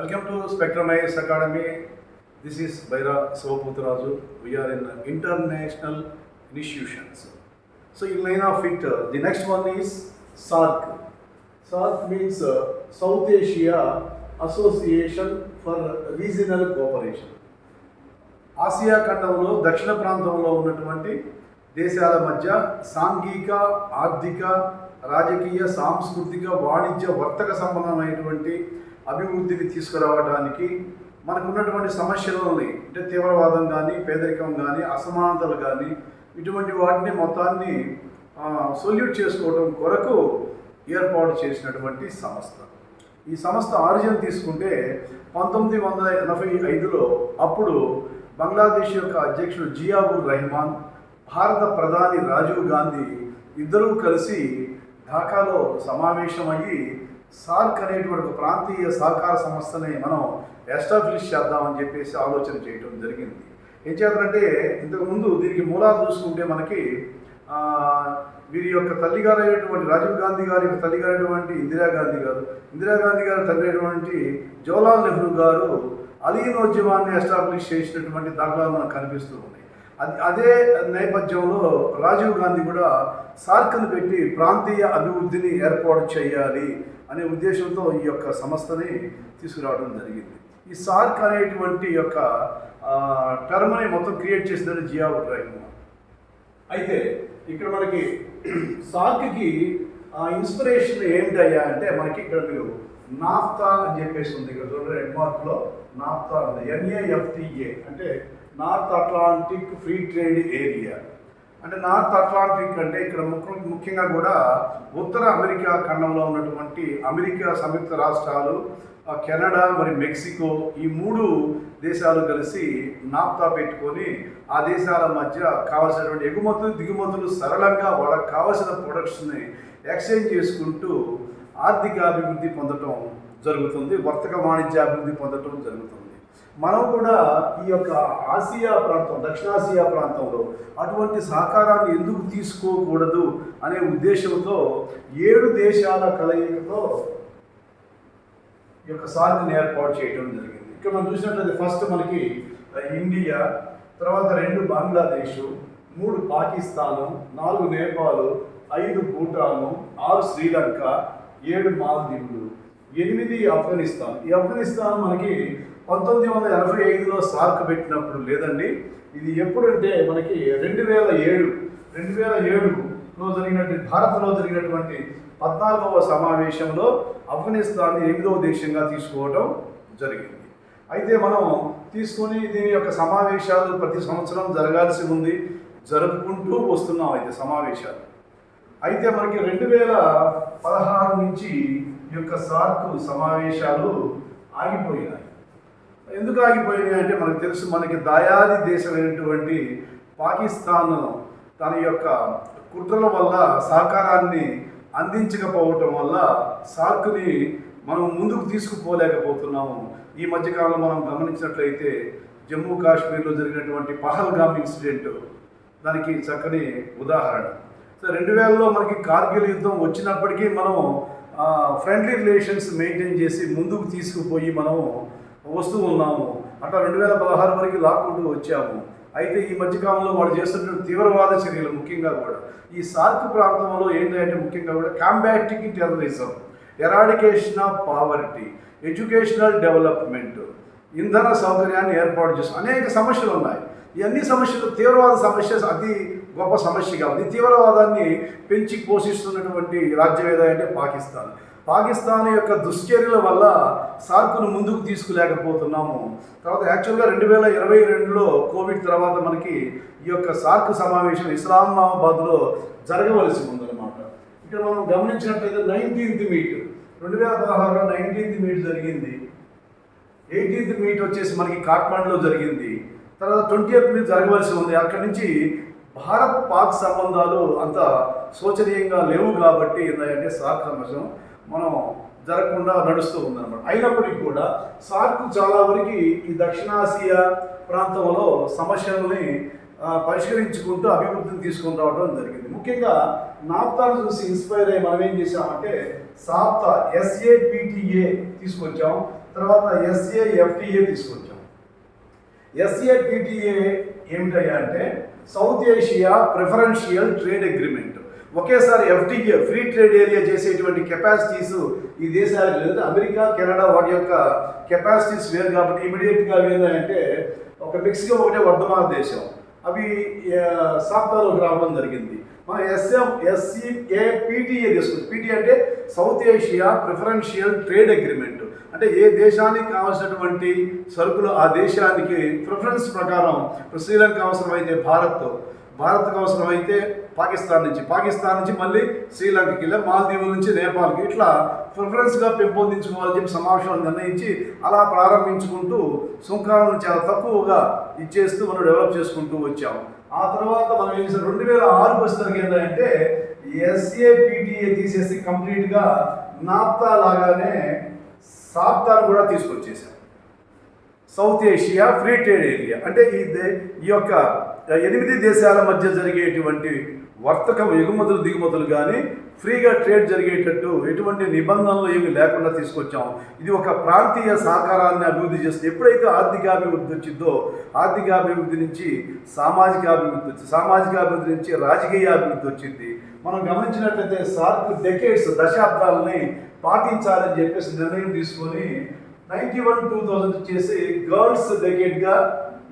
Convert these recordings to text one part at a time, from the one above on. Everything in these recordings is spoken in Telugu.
Welcome to spectrum IAS academy this is Baira Shivaputharaju we are in international institutions so in line of it the next one is SAARC SAARC means South Asia association for regional cooperation Asia ఖండంలో దక్షిణ ప్రాంతంలో ఉన్నటువంటి దేశాల మధ్య సాంఘిక ఆర్థిక రాజకీయ సాంస్కృతిక వాణిజ్య వర్తక సంబంధమైనటువంటి అభివృద్ధిని తీసుకురావడానికి మనకు ఉన్నటువంటి సమస్యలని అంటే తీవ్రవాదం కానీ పేదరికం కానీ అసమానతలు కానీ ఇటువంటి వాటిని మొత్తాన్ని సొల్యూట్ చేసుకోవడం కొరకు ఏర్పాటు చేసినటువంటి సంస్థ. ఈ సంస్థ ఆరిజిన్ తీసుకుంటే పంతొమ్మిది వందల ఎనభై ఐదులో అప్పుడు బంగ్లాదేశ్ యొక్క అధ్యక్షుడు జియావుర్ రెహమాన్ భారత ప్రధాని రాజీవ్ గాంధీ ఇద్దరూ కలిసి ఢాకాలో సమావేశమయ్యి సార్క్ అనేటువంటి ఒక ప్రాంతీయ సహకార సంస్థని మనం ఎస్టాబ్లిష్ చేద్దామని చెప్పేసి ఆలోచన చేయడం జరిగింది. ఏం చేద్దంటే ఇంతకుముందు దీనికి మూలాలు చూసుకుంటే మనకి వీరి యొక్క తల్లిగారు అయినటువంటి రాజీవ్ గాంధీ గారి యొక్క తల్లిగారు అయినటువంటి ఇందిరాగాంధీ గారు ఇందిరాగాంధీ గారి తండ్రి అయినటువంటి జవహర్లాల్ నెహ్రూ గారు అలీనోద్యమాన్ని ఎస్టాబ్లిష్ చేసినటువంటి దాఖలాలు మనకు కనిపిస్తూ ఉన్నాయి. అది అదే నేపథ్యంలో రాజీవ్ గాంధీ కూడా సార్కును పెట్టి ప్రాంతీయ అభివృద్ధిని ఏర్పాటు చేయాలి అనే ఉద్దేశంతో ఈ యొక్క సంస్థని తీసుకురావడం జరిగింది. ఈ సార్క్ అనేటువంటి యొక్క టర్మ్ని మొత్తం క్రియేట్ చేసిందని జియావుర్ రెహమాన్ అయితే ఇక్కడ మనకి సార్క్కి ఇన్స్పిరేషన్ ఏంటయ్యా అంటే మనకి ఇక్కడ మీరు నాఫ్తా అని చెప్పేసి ఉంది. ఇక్కడ చూడండి రెడ్ మార్క్లో నాఫ్తా ఉంది. ఎన్ఏఎఫ్టిఏ అంటే north Atlantic free trade area. అంటే నార్త్ అట్లాంటిక్ అంటే ఇక్కడ ముఖ్య ముఖ్యంగా కూడా ఉత్తర అమెరికా ఖండంలో ఉన్నటువంటి అమెరికా సంయుక్త రాష్ట్రాలు కెనడా మరి మెక్సికో ఈ మూడు దేశాలు కలిసి నాప్తా పెట్టుకొని ఆ దేశాల మధ్య కావాల్సినటువంటి ఎగుమతులు దిగుమతులు సరళంగా వాళ్ళకి కావలసిన ప్రొడక్ట్స్ని ఎక్స్చేంజ్ చేసుకుంటూ ఆర్థిక అభివృద్ధి పొందటం జరుగుతుంది వర్తక వాణిజ్య అభివృద్ధి పొందటం జరుగుతుంది. మనం కూడా ఈ యొక్క ఆసియా ప్రాంతం దక్షిణాసియా ప్రాంతంలో అటువంటి సహకారాన్ని ఎందుకు తీసుకోకూడదు అనే ఉద్దేశంతో ఏడు దేశాల కలయికతో ఈ యొక్క సార్క్ని ఏర్పాటు చేయడం జరిగింది. ఇక్కడ మనం చూసినట్లయితే ఫస్ట్ మనకి ఇండియా తర్వాత రెండు బంగ్లాదేశ్ మూడు పాకిస్తాను నాలుగు నేపాల్ ఐదు భూటాను ఆరు శ్రీలంక ఏడు మాల్దీవులు. ఎనిమిది ఆఫ్ఘనిస్తాన్. ఈ ఆఫ్ఘనిస్తాన్ మనకి పంతొమ్మిది వందల ఎనభై ఐదులో సార్క్ పెట్టినప్పుడు లేదండి. ఇది ఎప్పుడంటే మనకి రెండు వేల ఏడు. రెండు వేల ఏడులో జరిగినటువంటి భారత్లో జరిగినటువంటి పద్నాలుగవ సమావేశంలో ఆఫ్ఘనిస్తాన్ ఎనిమిదవ దేశంగా తీసుకోవడం జరిగింది. అయితే మనం తీసుకొని దీని యొక్క సమావేశాలు ప్రతి సంవత్సరం జరగాల్సి ఉంది జరుపుకుంటూ వస్తున్నాం అయితే సమావేశాలు. అయితే మనకి రెండు వేల పదహారు నుంచి యొక్క సార్క్ సమావేశాలు ఆగిపోయినాయి. ఎందుకు ఆగిపోయినాయి అంటే మనకు తెలుసు మనకి దాయాది దేశమైనటువంటి పాకిస్తాన్ తన యొక్క కుట్రల వల్ల సహకారాన్ని అందించకపోవటం వల్ల సార్క్ని మనం ముందుకు తీసుకుపోలేకపోతున్నాము. ఈ మధ్యకాలంలో మనం గమనించినట్లయితే జమ్మూ కాశ్మీర్లో జరిగినటువంటి పహల్గామ్ ఇన్సిడెంట్ దానికి చక్కని ఉదాహరణ. సో రెండు వేలలో మనకి కార్గిల్ యుద్ధం వచ్చినప్పటికీ మనం ఫ్రెండ్లీ రిలేషన్స్ మెయింటైన్ చేసి ముందుకు తీసుకుపోయి మనం వస్తూ ఉన్నాము. అట్లా రెండు వేల పదహారు వరకు లాక్కుంటూ వచ్చాము. అయితే ఈ మధ్యకాలంలో వాళ్ళు చేస్తున్న తీవ్రవాద చర్యలు ముఖ్యంగా కూడా. ఈ సార్క్ ప్రాంతంలో ఏంటంటే ముఖ్యంగా కూడా combating terrorism eradication of poverty educational development ఇంధన సౌకర్యాన్ని ఏర్పాటు చేస్తూ అనేక సమస్యలు ఉన్నాయి. ఇవన్నీ అన్ని సమస్యలు తీవ్రవాద సమస్య అతి గొప్ప సమస్యగా ఉంది. తీవ్రవాదాన్ని పెంచి పోషిస్తున్నటువంటి రాజ్యం ఏదంటే పాకిస్తాన్. పాకిస్తాన్ యొక్క దుశ్చర్యల వల్ల సార్కును ముందుకు తీసుకులేకపోతున్నాము. తర్వాత యాక్చువల్గా రెండు వేల ఇరవై రెండులో కోవిడ్ తర్వాత మనకి ఈ యొక్క సార్క్ సమావేశం ఇస్లామాబాద్లో జరగవలసి ఉందన్నమాట. ఇక్కడ మనం గమనించినట్లయితే నైన్టీన్త్ మీట్ రెండు వేల పదహారులో నైన్టీన్త్ మీట్ జరిగింది. ఎయిటీన్త్ మీట్ వచ్చేసి మనకి కాట్మాండ్లో జరిగింది. తర్వాత ట్వంటీ ఎయిత్ మీద జరగవలసి ఉంది. అక్కడి నుంచి భారత్ పాక్ సంబంధాలు అంత శోచనీయంగా లేవు కాబట్టి ఏంటంటే సార్క్ సమావేశం మనం జరగకుండా నడుస్తూ ఉందన్నమాట. అయినప్పటికీ కూడా సార్క్ చాలా వరకు ఈ దక్షిణాసియా ప్రాంతంలో సమస్యల్ని పరిష్కరించుకుంటూ అభివృద్ధిని తీసుకొని రావడం జరిగింది. ముఖ్యంగా నాప్తాను చూసి ఇన్స్పైర్ అయ్యి మనం ఏం చేసామంటే సాప్తా ఎస్ఏపిటిఏ తీసుకొచ్చాం. తర్వాత ఎస్ఏఎఫ్టిఏ తీసుకొచ్చాం. ఎస్ఏపిటిఏ ఏమిటయ్యా అంటే South Asia preferential trade agreement. ఒకేసారి ఎఫ్టీఏ ఫ్రీ ట్రేడ్ ఏరియా చేసేటువంటి కెపాసిటీస్ ఈ దేశాలకు లేదు. అమెరికా కెనడా వాటి యొక్క కెపాసిటీస్ వేరు కాబట్టి ఇమీడియట్గా ఏంటంటే ఒక మిక్స్గా ఒకటే వర్ధమాన దేశం. అవి సాప్తాలోకి రావడం జరిగింది. ఎస్ఎఫ్ ఎస్ఎం ఏ పీటీఏ తీసుకుంది పీటీ అంటే South Asia preferential trade agreement. అంటే ఏ దేశానికి కావాల్సినటువంటి సరుకులు ఆ దేశానికి ప్రిఫరెన్స్ ప్రకారం శ్రీలంక అవసరమైతే భారత్ భారత్కు అవసరమైతే పాకిస్తాన్ నుంచి పాకిస్తాన్ నుంచి మళ్ళీ శ్రీలంకకి వెళ్ళి మాల్దీవుల నుంచి నేపాల్కి ఇట్లా ప్రిఫరెన్స్గా పెంపొందించుకోవాలని చెప్పి సమావేశాలు నిర్ణయించి అలా ప్రారంభించుకుంటూ సుంకాలను చాలా తక్కువగా ఇచ్చేస్తూ మనం డెవలప్ చేసుకుంటూ వచ్చాము ఆ తర్వాత మనం ఏం చేసాం రెండు వేల ఆరు వచ్చేసరికి ఏంటంటే ఎస్ఏపిటిఏ తీసేసి కంప్లీట్గా నాప్తా లాగానే సాప్తాను కూడా తీసుకొచ్చేశారు. South Asia free trade area. అంటే ఈ దే- ఈ యొక్క ఎనిమిది దేశాల మధ్య జరిగేటువంటి వర్తకం ఎగుమతులు దిగుమతులు కానీ ఫ్రీగా ట్రేడ్ జరిగేటట్టు ఎటువంటి నిబంధనలు ఏమి లేకుండా తీసుకొచ్చాం. ఇది ఒక ప్రాంతీయ సహకారాన్ని అభివృద్ధి చేస్తుంది. ఎప్పుడైతే ఆర్థికాభివృద్ధి వచ్చిందో ఆర్థికాభివృద్ధి నుంచి సామాజిక అభివృద్ధి వచ్చింది సామాజిక అభివృద్ధి నుంచి రాజకీయ అభివృద్ధి వచ్చింది. మనం గమనించినట్లయితే సార్క్ డెకేడ్స్ దశాబ్దాలని పాటించాలని చెప్పేసి నిర్ణయం తీసుకొని నైన్టీ వన్ టూ థౌజండ్ చేసి గర్ల్స్ డెకేట్గా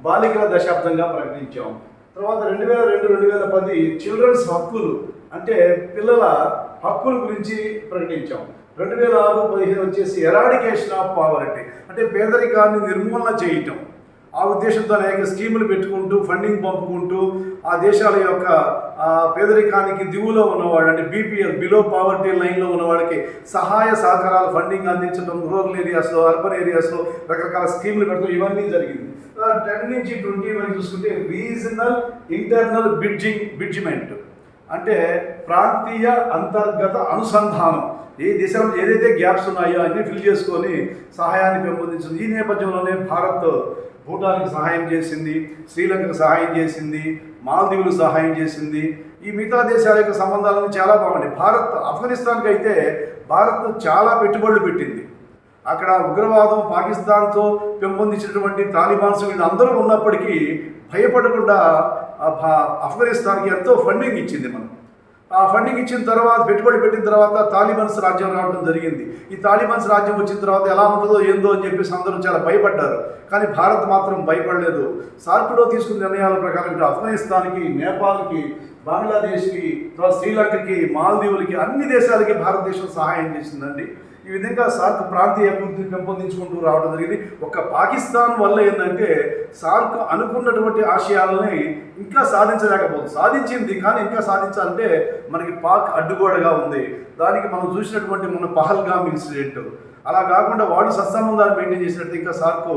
బాలికల దశాబ్దంగా ప్రకటించాం. తర్వాత రెండు వేల రెండు రెండు వేల పది చిల్డ్రన్స్ హక్కులు అంటే పిల్లల హక్కుల గురించి ప్రకటించాం. రెండు వేల ఆరు పదిహేను వచ్చేసి ఎరాడికేషన్ ఆఫ్ పావర్టీ అంటే పేదరికాన్ని నిర్మూలన చేయటం. ఆ ఉద్దేశంతో అనేక స్కీములు పెట్టుకుంటూ ఫండింగ్ పంపుకుంటూ ఆ దేశాల యొక్క పేదరికానికి దిగువలో ఉన్నవాడు అంటే బీపీఎల్ బిలో పావర్టీ లైన్లో ఉన్న వాళ్ళకి సహాయ సహకారాలు ఫండింగ్ అందించడం రూరల్ ఏరియాస్లో అర్బన్ ఏరియాస్లో రకరకాల స్కీములు పెట్టడం ఇవన్నీ జరిగింది. టెన్ నుంచి ట్వంటీ వరకు చూసుకుంటే రీజనల్ ఇంటర్నల్ బిడ్జింగ్ బిడ్జిమెంట్ అంటే ప్రాంతీయ అంతర్గత అనుసంధానం. ఏ దేశంలో ఏదైతే గ్యాప్స్ ఉన్నాయో అన్నీ ఫిల్ చేసుకొని సహాయాన్ని పెంపొందించింది. ఈ నేపథ్యంలోనే భారత్ భూటాన్కి సహాయం చేసింది శ్రీలంకకు సహాయం చేసింది మాల్దీవులు సహాయం చేసింది. ఈ మిగతా దేశాల యొక్క సంబంధాలను చాలా బాగుంది భారత్ ఆఫ్ఘనిస్తాన్కి అయితే భారత్ చాలా పెట్టుబడులు పెట్టింది. అక్కడ ఉగ్రవాదం పాకిస్తాన్తో పెంపొందించినటువంటి తాలిబాన్స్ వీళ్ళందరూ ఉన్నప్పటికీ భయపడకుండా ఆఫ్ఘనిస్తాన్కి ఎంతో ఫండింగ్ ఇచ్చింది మనం ఆ ఫండింగ్ ఇచ్చిన తర్వాత పెట్టుబడి పెట్టిన తర్వాత తాలిబన్స్ రాజ్యం రావడం జరిగింది. ఈ తాలిబన్స్ రాజ్యం వచ్చిన తర్వాత ఎలా ఉంటుందో ఏందో అని చెప్పేసి అందరూ చాలా భయపడ్డారు. కానీ భారత్ మాత్రం భయపడలేదు. సార్క్లో తీసుకున్న నిర్ణయాల ప్రకారం ఇటు ఆఫ్ఘనిస్తాన్కి నేపాల్కి బంగ్లాదేశ్కి తర్వాత శ్రీలంకకి మాల్దీవులకి అన్ని దేశాలకి భారతదేశం సహాయం చేసిందండి. ఈ విధంగా సార్క్ ప్రాంతీయ అభివృద్ధిని పెంపొందించుకుంటూ రావడం జరిగింది. ఒక పాకిస్తాన్ వల్ల ఏంటంటే సార్క్ అనుకున్నటువంటి ఆశయాలని ఇంకా సాధించలేకపోతుంది. సాధించింది కానీ ఇంకా సాధించాలంటే మనకి పాక్ అడ్డుగోడగా ఉంది. దానికి మనం చూసినటువంటి మన పహల్గామ్ ఇన్సిడెంట్. అలా కాకుండా వాడు సత్సంబంధాలు మెయింటైన్ చేసినట్టు ఇంకా సార్కు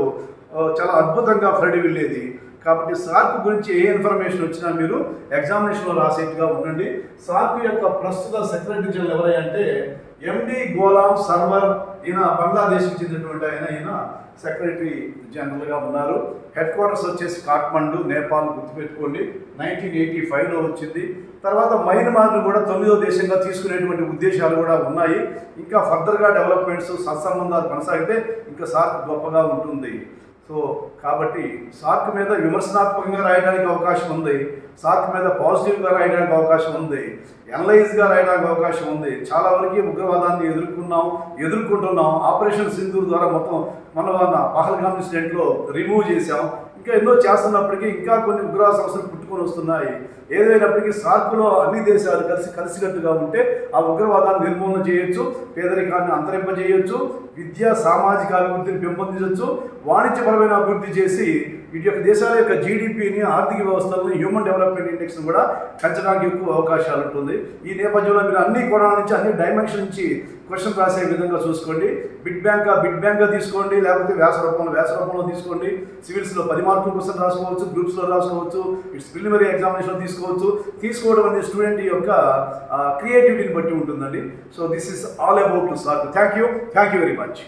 చాలా అద్భుతంగా ఫ్రెడ్ వెళ్ళేది. కాబట్టి సార్క్ గురించి ఏ ఇన్ఫర్మేషన్ వచ్చినా మీరు ఎగ్జామినేషన్లో రాసేట్టుగా ఉండండి. సార్క్ యొక్క ప్రస్తుత సెక్రటరీ జనరల్ ఎవరై ఎండి గోలాం సర్వర్. ఈయన బంగ్లాదేశ్కి చెందినటువంటి ఆయన ఈయన సెక్రటరీ జనరల్గా ఉన్నారు. హెడ్ క్వార్టర్స్ వచ్చేసి కాఠ్మండు నేపాల్ గుర్తుపెట్టుకోండి. నైన్టీన్ ఎయిటీ ఫైవ్లో వచ్చింది. తర్వాత మయన్మార్ను కూడా తొమ్మిదో దేశంగా తీసుకునేటువంటి ఉద్దేశాలు కూడా ఉన్నాయి. ఇంకా ఫర్దర్గా డెవలప్మెంట్స్ సత్సంబంధాలు కొనసాగితే ఇంకా సార్ గొప్పగా ఉంటుంది. సో కాబట్టి సార్క్ మీద విమర్శనాత్మకంగా రాయడానికి అవకాశం ఉంది. సార్క్ మీద పాజిటివ్గా రాయడానికి అవకాశం ఉంది. ఎనలైజ్గా రాయడానికి అవకాశం ఉంది. చాలా వరకు ఉగ్రవాదాన్ని ఎదుర్కొన్నాం ఎదుర్కొంటున్నాం. ఆపరేషన్ సింధూర్ ద్వారా మొత్తం మన మన పహల్గామ్ ఇన్సిడెంట్లో రిమూవ్ చేశాం. ఇంకా ఎన్నో చేస్తున్నప్పటికీ ఇంకా కొన్ని ఉగ్రవాద సంస్థలు పుట్టుకొని వస్తున్నాయి. ఏదైనప్పటికీ సార్కులో అన్ని దేశాలు కలిసి కలిసికట్టుగా ఉంటే ఆ ఉగ్రవాదాన్ని నిర్మూలన చేయొచ్చు పేదరికాన్ని అంతరింపజేయొచ్చు విద్య సామాజిక అభివృద్ధిని పెంపొందించవచ్చు వాణిజ్యపరమైన అభివృద్ధి చేసి వీటి యొక్క దేశాల యొక్క జీడిపిని ఆర్థిక వ్యవస్థలను హ్యూమన్ డెవలప్మెంట్ ఇండెక్స్ను కూడా పెంచడానికి ఎక్కువ అవకాశాలు ఉంటుంది. ఈ నేపథ్యంలో మీరు అన్ని కోణాల నుంచి అన్ని డైమెన్షన్ నుంచి క్వశ్చన్ రాసే విధంగా చూసుకోండి. బిడ్ బ్యాంక్ బిడ్ బ్యాంక్గా తీసుకోండి లేకపోతే వ్యాస రూపంలో వ్యాస రూపంలో తీసుకోండి. సివిల్స్లో పది మార్కులు క్వశ్చన్ రాసుకోవచ్చు గ్రూప్స్లో రాసుకోవచ్చు ఇట్స్ ప్రిలిమరీ ఎగ్జామినేషన్ తీసుకోవచ్చు. తీసుకోవడం అనేది స్టూడెంట్ యొక్క క్రియేటివిటీని బట్టి ఉంటుందండి. So this is all about to sir thank you thank you very much